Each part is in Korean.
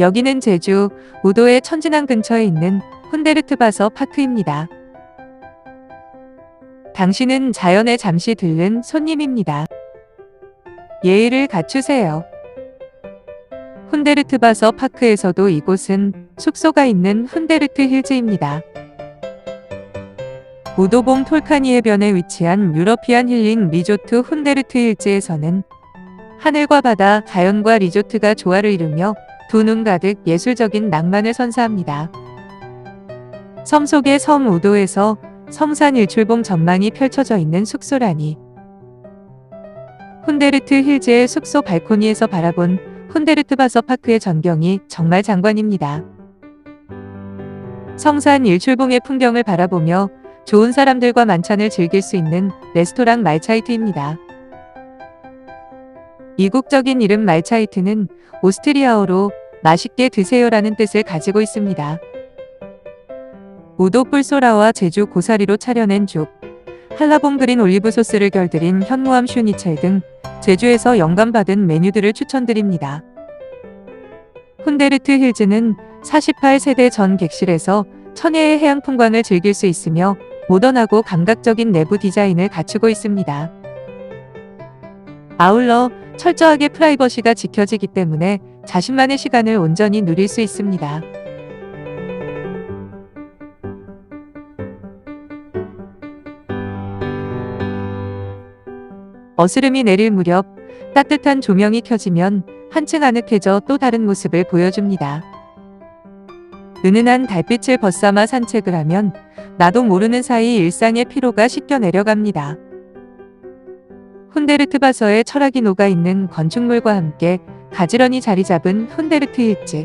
여기는 제주 우도의 천진항 근처에 있는 훈데르트바서 파크입니다. 당신은 자연에 잠시 들른 손님입니다. 예의를 갖추세요. 훈데르트바서 파크에서도 이곳은 숙소가 있는 훈데르트 힐즈입니다. 우도봉 톨카니 해변에 위치한 유러피안 힐링 리조트 훈데르트 힐즈에서는 하늘과 바다, 자연과 리조트가 조화를 이루며 두 눈 가득 예술적인 낭만을 선사합니다. 섬 속의 섬 우도에서 성산 일출봉 전망이 펼쳐져 있는 숙소라니. 훈데르트 힐즈의 숙소 발코니에서 바라본 훈데르트 바서 파크의 전경이 정말 장관입니다. 성산 일출봉의 풍경을 바라보며 좋은 사람들과 만찬을 즐길 수 있는 레스토랑 말차이트입니다. 이국적인 이름 말차이트는 오스트리아어로 맛있게 드세요라는 뜻을 가지고 있습니다. 우도 뿔소라와 제주 고사리로 차려낸 죽, 한라봉 그린 올리브 소스를 결들인 현무암 슈니첼 등 제주에서 영감받은 메뉴들을 추천드립니다. 훈데르트 힐즈는 48세대 전 객실에서 천혜의 해양 풍광을 즐길 수 있으며 모던하고 감각적인 내부 디자인을 갖추고 있습니다. 아울러 철저하게 프라이버시가 지켜지기 때문에 자신만의 시간을 온전히 누릴 수 있습니다. 어스름이 내릴 무렵 따뜻한 조명이 켜지면 한층 아늑해져 또 다른 모습을 보여줍니다. 은은한 달빛을 벗삼아 산책을 하면 나도 모르는 사이 일상의 피로가 씻겨 내려갑니다. 훈데르트 바서의 철학이 녹아있는 건축물과 함께 가지런히 자리 잡은 훈데르트 일지.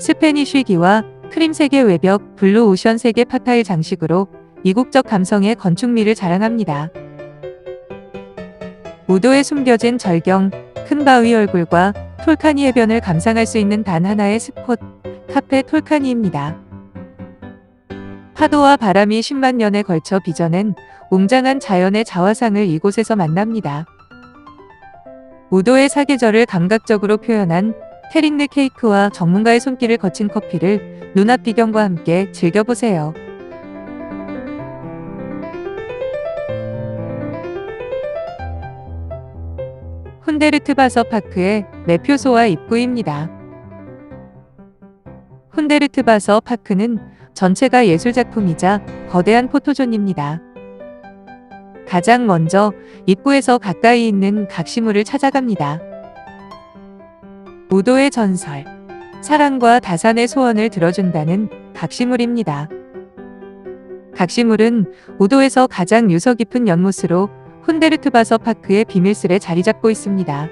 스페니쉬 기와 크림색의 외벽, 블루 오션색의 파타일 장식으로 이국적 감성의 건축미를 자랑합니다. 우도에 숨겨진 절경, 큰 바위 얼굴과 톨카니 해변을 감상할 수 있는 단 하나의 스폿, 카페 톨카니입니다. 파도와 바람이 10만 년에 걸쳐 빚어낸 웅장한 자연의 자화상을 이곳에서 만납니다. 우도의 사계절을 감각적으로 표현한 테링느 케이크와 전문가의 손길을 거친 커피를 눈앞 비경과 함께 즐겨보세요. 훈데르트 바서 파크의 매표소와 입구입니다. 훈데르트 바서 파크는 전체가 예술작품이자 거대한 포토존입니다. 가장 먼저 입구에서 가까이 있는 각시물을 찾아갑니다. 우도의 전설, 사랑과 다산의 소원을 들어준다는 각시물입니다. 각시물은 우도에서 가장 유서 깊은 연못으로 훈데르트 바서 파크의 비밀스레 자리 잡고 있습니다.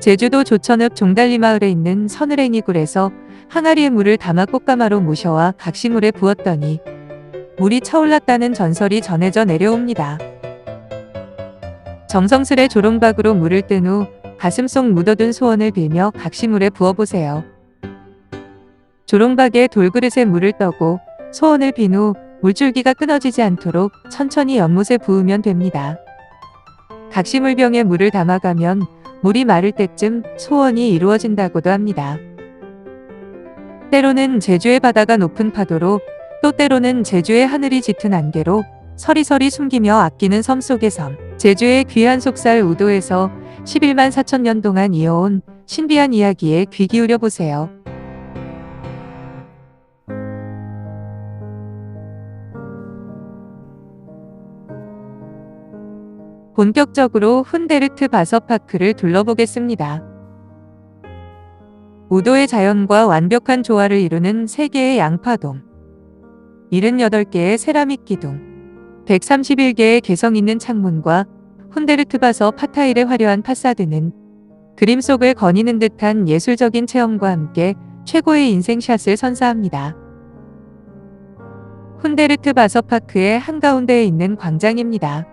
제주도 조천읍 종달리 마을에 있는 서늘행이 굴에서 항아리의 물을 담아 꽃가마로 모셔와 각시물에 부었더니 물이 차올랐다는 전설이 전해져 내려옵니다. 정성스레 조롱박으로 물을 뜬 후 가슴 속 묻어둔 소원을 빌며 각시물에 부어보세요. 조롱박에 돌그릇에 물을 떠고 소원을 빈 후 물줄기가 끊어지지 않도록 천천히 연못에 부으면 됩니다. 각시물병에 물을 담아가면 물이 마를 때쯤 소원이 이루어진다고도 합니다. 때로는 제주의 바다가 높은 파도로 또 때로는 제주의 하늘이 짙은 안개로 서리서리 숨기며 아끼는 섬 속의 섬. 제주의 귀한 속살 우도에서 11만 4천 년 동안 이어온 신비한 이야기에 귀 기울여 보세요. 본격적으로 훈데르트 바서파크를 둘러보겠습니다. 우도의 자연과 완벽한 조화를 이루는 3개의 양파동, 78개의 세라믹 기둥, 131개의 개성 있는 창문과 훈데르트 바서 파타일의 화려한 파사드는 그림 속을 거니는 듯한 예술적인 체험과 함께 최고의 인생샷을 선사합니다. 훈데르트 바서 파크의 한가운데에 있는 광장입니다.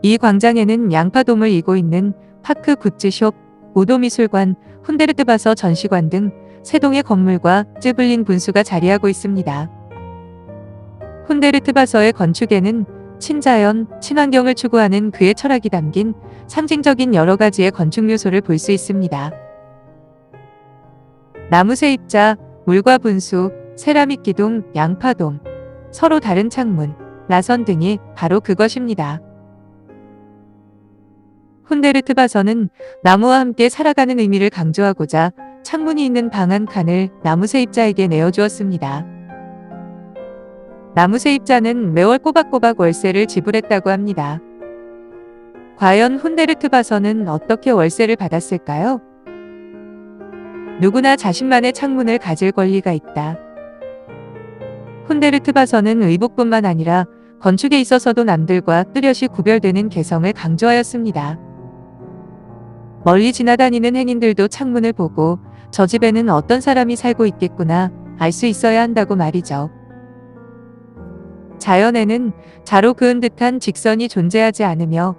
이 광장에는 양파돔을 이고 있는 파크 굿즈숍, 오도미술관, 훈데르트 바서 전시관 등 세동의 건물과 쯔블린 분수가 자리하고 있습니다. 훈데르트 바서의 건축에는 친자연, 친환경을 추구하는 그의 철학이 담긴 상징적인 여러 가지의 건축 요소를 볼 수 있습니다. 나무 세입자, 물과 분수, 세라믹 기둥, 양파돔, 서로 다른 창문, 라선 등이 바로 그것입니다. 훈데르트 바서는 나무와 함께 살아가는 의미를 강조하고자 창문이 있는 방 한 칸을 나무 세입자에게 내어주었습니다. 나무 세입자는 매월 꼬박꼬박 월세를 지불했다고 합니다. 과연 훈데르트 바서는 어떻게 월세를 받았을까요? 누구나 자신만의 창문을 가질 권리가 있다. 훈데르트 바서는 의복뿐만 아니라 건축에 있어서도 남들과 뚜렷이 구별되는 개성을 강조하였습니다. 멀리 지나다니는 행인들도 창문을 보고 저 집에는 어떤 사람이 살고 있겠구나 알 수 있어야 한다고 말이죠. 자연에는 자로 그은 듯한 직선이 존재하지 않으며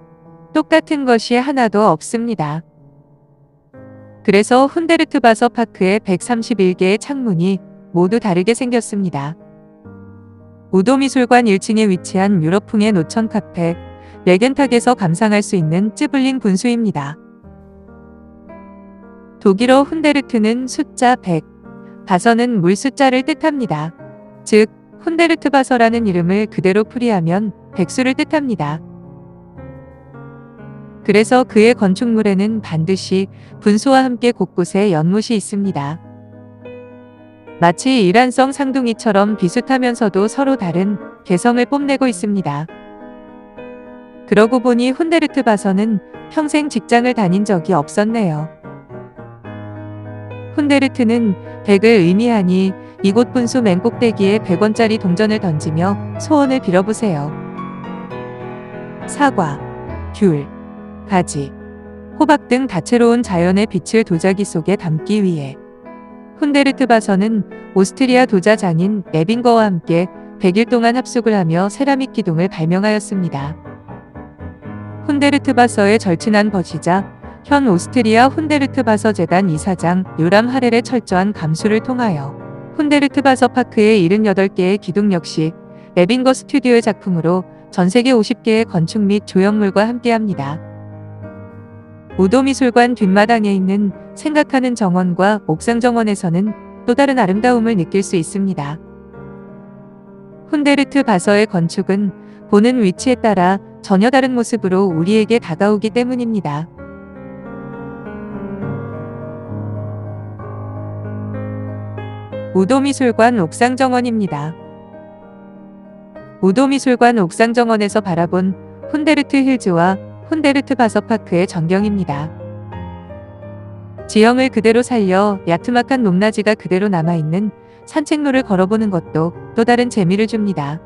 똑같은 것이 하나도 없습니다. 그래서 훈데르트 바서 파크의 131개의 창문이 모두 다르게 생겼습니다. 우도미술관 1층에 위치한 유럽풍의 노천 카페, 레겐탁에서 감상할 수 있는 찌블링 분수입니다. 독일어 훈데르트는 숫자 100, 바서는 물 숫자를 뜻합니다. 즉, 훈데르트 바서라는 이름을 그대로 풀이하면 백수를 뜻합니다. 그래서 그의 건축물에는 반드시 분수와 함께 곳곳에 연못이 있습니다. 마치 일란성 상둥이처럼 비슷하면서도 서로 다른 개성을 뽐내고 있습니다. 그러고 보니 훈데르트 바서는 평생 직장을 다닌 적이 없었네요. 훈데르트는 100을 의미하니 이곳 분수 맨 꼭대기에 100원짜리 동전을 던지며 소원을 빌어보세요. 사과, 귤, 가지, 호박 등 다채로운 자연의 빛을 도자기 속에 담기 위해 훈데르트 바서는 오스트리아 도자장인 에빙거와 함께 100일 동안 합숙을 하며 세라믹 기둥을 발명하였습니다. 훈데르트 바서의 절친한 버시자 현 오스트리아 훈데르트 바서 재단 이사장 요람 하렐의 철저한 감수를 통하여 훈데르트 바서 파크의 78개의 기둥 역시 에빙거 스튜디오의 작품으로 전 세계 50개의 건축 및 조형물과 함께합니다. 우도미술관 뒷마당에 있는 생각하는 정원과 옥상 정원에서는 또 다른 아름다움을 느낄 수 있습니다. 훈데르트 바서의 건축은 보는 위치에 따라 전혀 다른 모습으로 우리에게 다가오기 때문입니다. 우도미술관 옥상정원입니다. 우도미술관 옥상정원에서 바라본 훈데르트 힐즈와 훈데르트 바서파크의 전경입니다. 지형을 그대로 살려 야트막한 높낮이가 그대로 남아있는 산책로를 걸어보는 것도 또 다른 재미를 줍니다.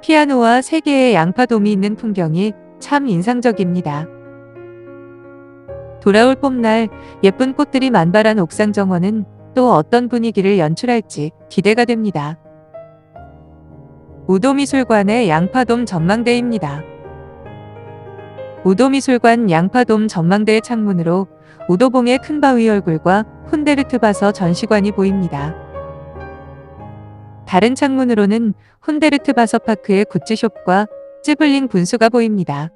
피아노와 세 개의 양파돔이 있는 풍경이 참 인상적입니다. 돌아올 봄날 예쁜 꽃들이 만발한 옥상 정원은 또 어떤 분위기를 연출할지 기대가 됩니다. 우도미술관의 양파돔 전망대입니다. 우도미술관 양파돔 전망대의 창문으로 우도봉의 큰 바위 얼굴과 훈데르트 바서 전시관이 보입니다. 다른 창문으로는 훈데르트 바서 파크의 굿즈숍과 찌블링 분수가 보입니다.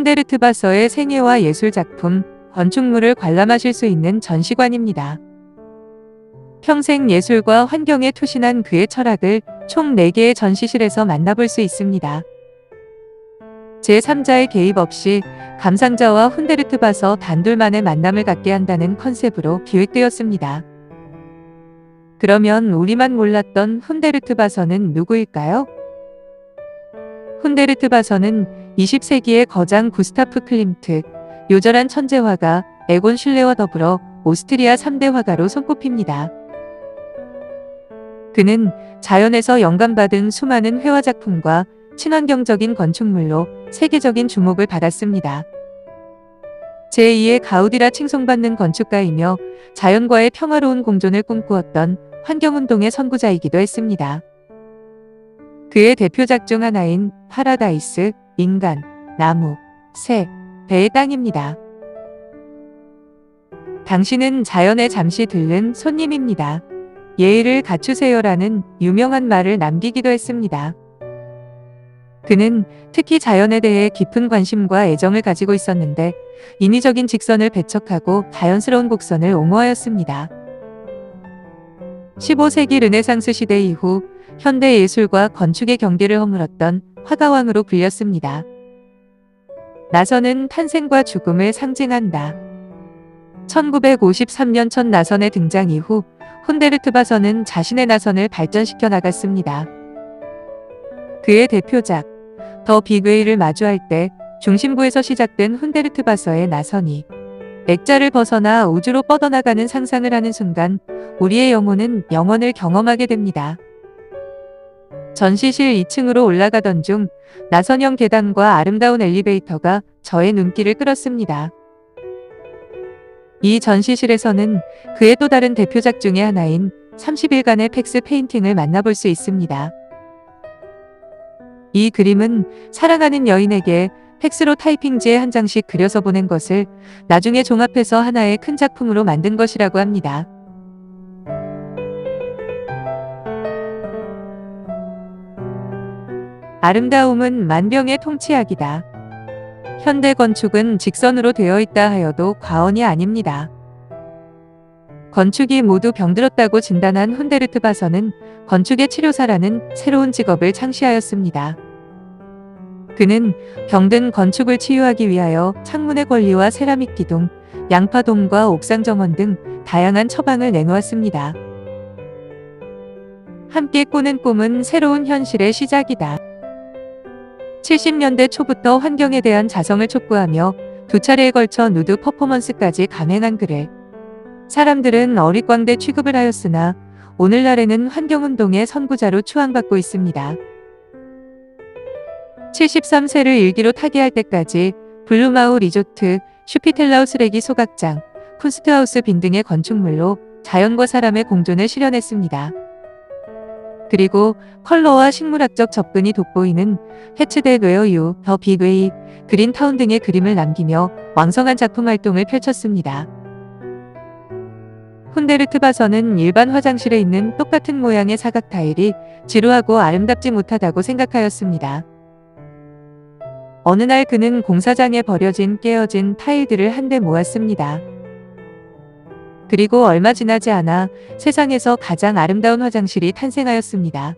훈데르트 바서의 생애와 예술 작품, 건축물을 관람하실 수 있는 전시관입니다. 평생 예술과 환경에 투신한 그의 철학을 총 4개의 전시실에서 만나볼 수 있습니다. 제3자의 개입 없이 감상자와 훈데르트 바서 단둘만의 만남을 갖게 한다는 컨셉으로 기획되었습니다. 그러면 우리만 몰랐던 훈데르트 바서는 누구일까요? 훈데르트 바서는 20세기의 거장 구스타프 클림트, 요절한 천재화가 에곤 슐레와 더불어 오스트리아 3대 화가로 손꼽힙니다. 그는 자연에서 영감받은 수많은 회화 작품과 친환경적인 건축물로 세계적인 주목을 받았습니다. 제2의 가우디라 칭송받는 건축가이며 자연과의 평화로운 공존을 꿈꾸었던 환경운동의 선구자이기도 했습니다. 그의 대표작 중 하나인 파라다이스, 인간, 나무, 새, 배의 땅입니다. 당신은 자연에 잠시 들른 손님입니다. 예의를 갖추세요라는 유명한 말을 남기기도 했습니다. 그는 특히 자연에 대해 깊은 관심과 애정을 가지고 있었는데 인위적인 직선을 배척하고 자연스러운 곡선을 옹호하였습니다. 15세기 르네상스 시대 이후 현대 예술과 건축의 경계를 허물었던 화가왕으로 불렸습니다. 나선은 탄생과 죽음을 상징한다. 1953년 첫 나선의 등장 이후 혼데르트바서는 자신의 나선을 발전시켜 나갔습니다. 그의 대표작 더 빅웨이를 마주할 때 중심부에서 시작된 훈데르트바서의 나선이 액자를 벗어나 우주로 뻗어나가는 상상을 하는 순간 우리의 영혼은 영원을 경험하게 됩니다. 전시실 2층으로 올라가던 중 나선형 계단과 아름다운 엘리베이터가 저의 눈길을 끌었습니다. 이 전시실에서는 그의 또 다른 대표작 중의 하나인 30일간의 팩스 페인팅을 만나볼 수 있습니다. 이 그림은 사랑하는 여인에게 팩스로 타이핑지에 한 장씩 그려서 보낸 것을 나중에 종합해서 하나의 큰 작품으로 만든 것이라고 합니다. 아름다움은 만병의 통치약이다. 현대 건축은 직선으로 되어 있다 하여도 과언이 아닙니다. 건축이 모두 병들었다고 진단한 훈데르트 바서는 건축의 치료사라는 새로운 직업을 창시하였습니다. 그는 병든 건축을 치유하기 위하여 창문의 권리와 세라믹 기둥, 양파돔과 옥상 정원 등 다양한 처방을 내놓았습니다. 함께 꾸는 꿈은 새로운 현실의 시작이다. 70년대 초부터 환경에 대한 자성을 촉구하며 두 차례에 걸쳐 누드 퍼포먼스까지 감행한 그를 사람들은 어릿광대 취급을 하였으나 오늘날에는 환경운동의 선구자로 추앙받고 있습니다. 73세를 일기로 타계할 때까지 블루마우 리조트, 슈피텔라우 쓰레기 소각장, 쿤스트하우스 빈 등의 건축물로 자연과 사람의 공존을 실현했습니다. 그리고 컬러와 식물학적 접근이 돋보이는 해츠데 웨어유, 더 빅웨이, 그린타운 등의 그림을 남기며 왕성한 작품 활동을 펼쳤습니다. 훈데르트바서는 일반 화장실에 있는 똑같은 모양의 사각 타일이 지루하고 아름답지 못하다고 생각하였습니다. 어느 날 그는 공사장에 버려진 깨어진 타일들을 한데 모았습니다. 그리고 얼마 지나지 않아 세상에서 가장 아름다운 화장실이 탄생하였습니다.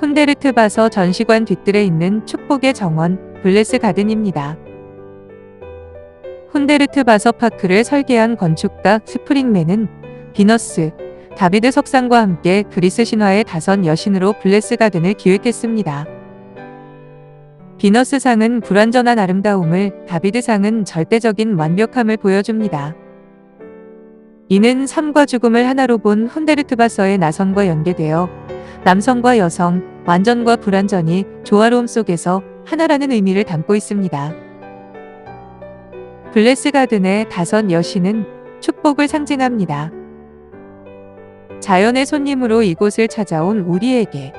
훈데르트 바서 전시관 뒤뜰에 있는 축복의 정원 블레스 가든입니다. 훈데르트 바서 파크를 설계한 건축가 스프링맨은 비너스, 다비드 석상과 함께 그리스 신화의 다선 여신으로 블레스 가든을 기획했습니다. 비너스상은 불완전한 아름다움을, 다비드상은 절대적인 완벽함을 보여줍니다. 이는 삶과 죽음을 하나로 본 훈데르트바서의 나선과 연계되어 남성과 여성, 완전과 불완전이 조화로움 속에서 하나라는 의미를 담고 있습니다. 블레스 가든의 다선 여신은 축복을 상징합니다. 자연의 손님으로 이곳을 찾아온 우리에게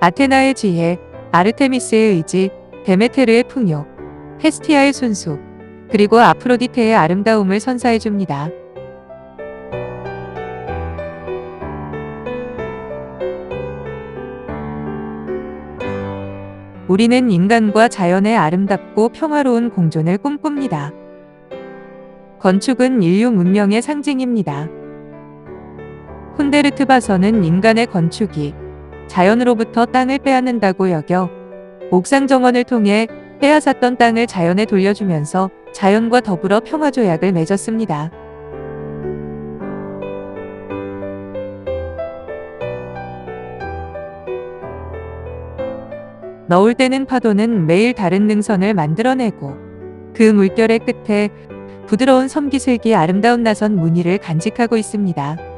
아테나의 지혜, 아르테미스의 의지, 데메테르의 풍요, 헤스티아의 순수, 그리고 아프로디테의 아름다움을 선사해 줍니다. 우리는 인간과 자연의 아름답고 평화로운 공존을 꿈꿉니다. 건축은 인류 문명의 상징입니다. 훈데르트바서는 인간의 건축이 자연으로부터 땅을 빼앗는다고 여겨 옥상 정원을 통해 빼앗았던 땅을 자연에 돌려주면서 자연과 더불어 평화조약을 맺었습니다. 넣을 때는 파도는 매일 다른 능선을 만들어내고 그 물결의 끝에 부드러운 섬기슬기 아름다운 나선 무늬를 간직하고 있습니다.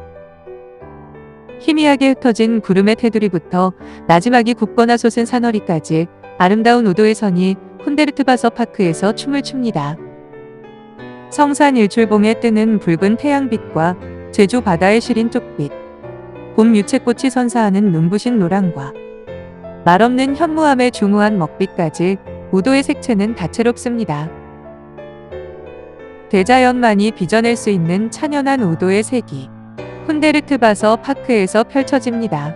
희미하게 흩어진 구름의 테두리부터 나지막이 굳거나 솟은 산허리까지 아름다운 우도의 선이 훈데르트바서 파크에서 춤을 춥니다. 성산 일출봉에 뜨는 붉은 태양빛과 제주 바다에 시린 쪽빛, 봄 유채꽃이 선사하는 눈부신 노랑과 말없는 현무암의 중후한 먹빛까지 우도의 색채는 다채롭습니다. 대자연만이 빚어낼 수 있는 찬연한 우도의 색이 훈데르트 바서 파크에서 펼쳐집니다.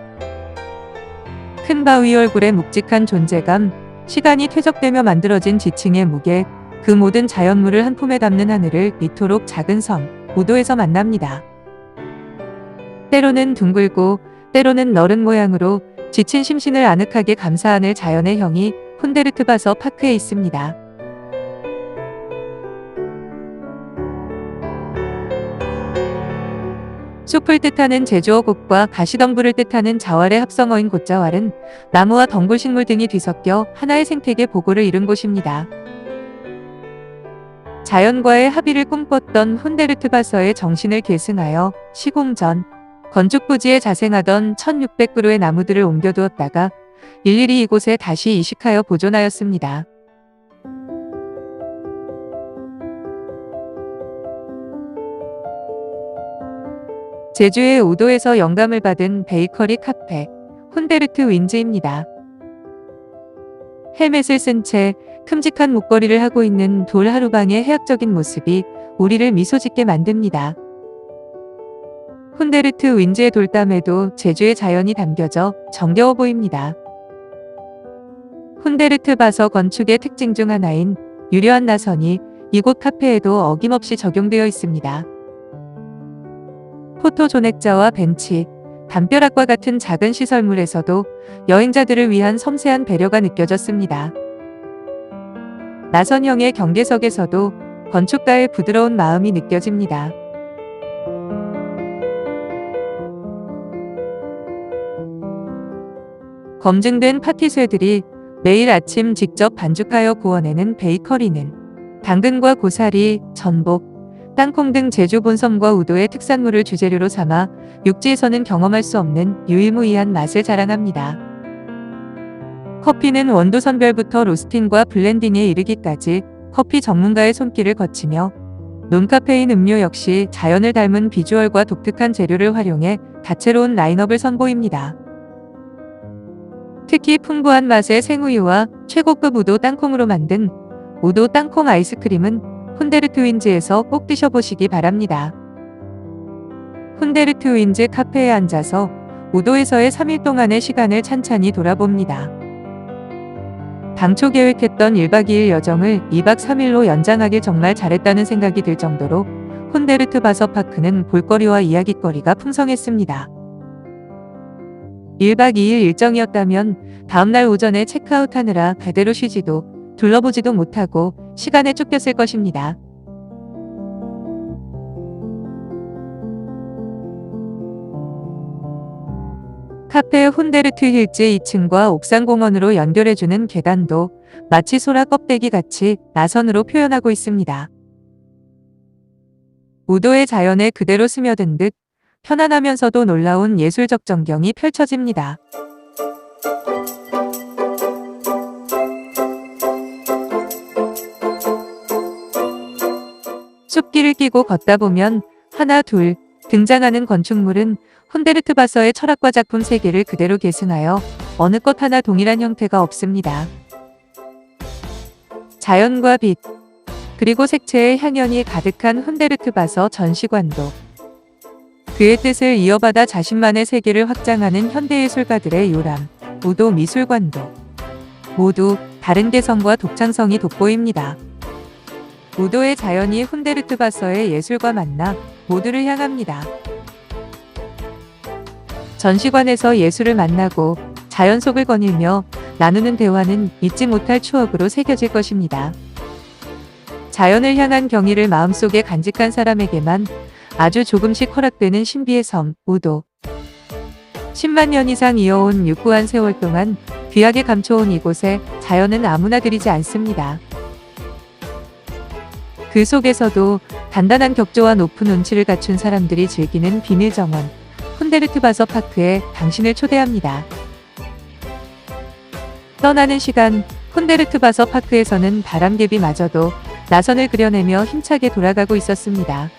큰 바위 얼굴의 묵직한 존재감, 시간이 퇴적되며 만들어진 지층의 무게, 그 모든 자연물을 한 품에 담는 하늘을 이토록 작은 섬, 우도에서 만납니다. 때로는 둥글고, 때로는 너른 모양으로 지친 심신을 아늑하게 감싸안을 자연의 형이 훈데르트 바서 파크에 있습니다. 숲을 뜻하는 제주어곡과 가시덤불을 뜻하는 자왈의 합성어인 곧자왈은 나무와 덩굴식물 등이 뒤섞여 하나의 생태계 보고를 이룬 곳입니다. 자연과의 합의를 꿈꿨던 훈데르트 바서의 정신을 계승하여 시공 전 건축 부지에 자생하던 1600그루의 나무들을 옮겨두었다가 일일이 이곳에 다시 이식하여 보존하였습니다. 제주의 우도에서 영감을 받은 베이커리 카페 훈데르트 윈즈입니다. 헬멧을 쓴 채 큼직한 목걸이를 하고 있는 돌 하루방의 해학적인 모습이 우리를 미소 짓게 만듭니다. 훈데르트 윈즈의 돌담에도 제주의 자연이 담겨져 정겨워 보입니다. 훈데르트 바서 건축의 특징 중 하나인 유려한 나선이 이곳 카페에도 어김없이 적용되어 있습니다. 포토 조넥자와 벤치, 담벼락과 같은 작은 시설물에서도 여행자들을 위한 섬세한 배려가 느껴졌습니다. 나선형의 경계석에서도 건축가의 부드러운 마음이 느껴집니다. 검증된 파티쇠들이 매일 아침 직접 반죽하여 구워내는 베이커리는 당근과 고사리, 전복, 땅콩 등 제주 본섬과 우도의 특산물을 주재료로 삼아 육지에서는 경험할 수 없는 유일무이한 맛을 자랑합니다. 커피는 원두 선별부터 로스팅과 블렌딩에 이르기까지 커피 전문가의 손길을 거치며 논카페인 음료 역시 자연을 닮은 비주얼과 독특한 재료를 활용해 다채로운 라인업을 선보입니다. 특히 풍부한 맛의 생우유와 최고급 우도 땅콩으로 만든 우도 땅콩 아이스크림은 훈데르 트 윈즈에서 꼭 드셔보시기 바랍니다. 훈데르 트 윈즈 카페에 앉아서 우도에서의 3일 동안의 시간을 찬찬히 돌아봅니다. 당초 계획했던 1박 2일 여정을 2박 3일로 연장하길 정말 잘했다는 생각이 들 정도로 훈데르트 바서 파크는 볼거리와 이야기거리가 풍성했습니다. 1박 2일 일정이었다면 다음날 오전에 체크아웃하느라 제대로 쉬지도 둘러보지도 못하고 시간에 쫓겼을 것입니다. 카페 훈데르트 힐즈 2층과 옥상 공원으로 연결해주는 계단도 마치 소라 껍데기 같이 나선으로 표현하고 있습니다. 우도의 자연에 그대로 스며든 듯 편안하면서도 놀라운 예술적 전경이 펼쳐집니다. 숲길을 끼고 걷다 보면 하나 둘 등장하는 건축물은 훈데르트 바서의 철학과 작품 세계를 그대로 계승하여 어느 것 하나 동일한 형태가 없습니다. 자연과 빛, 그리고 색채의 향연이 가득한 훈데르트 바서 전시관도 그의 뜻을 이어받아 자신만의 세계를 확장하는 현대예술가들의 요람, 우도 미술관도 모두 다른 개성과 독창성이 돋보입니다. 우도의 자연이 훈데르트 바서의 예술과 만나 모두를 향합니다. 전시관에서 예술을 만나고 자연 속을 거닐며 나누는 대화는 잊지 못할 추억으로 새겨질 것입니다. 자연을 향한 경의를 마음속에 간직한 사람에게만 아주 조금씩 허락되는 신비의 섬, 우도. 10만 년 이상 이어온 유구한 세월 동안 귀하게 감춰온 이곳에 자연은 아무나 들이지 않습니다. 그 속에서도 단단한 격조와 높은 운치를 갖춘 사람들이 즐기는 비밀 정원, 훈데르트 바서 파크에 당신을 초대합니다. 떠나는 시간, 훈데르트 바서 파크에서는 바람개비마저도 나선을 그려내며 힘차게 돌아가고 있었습니다.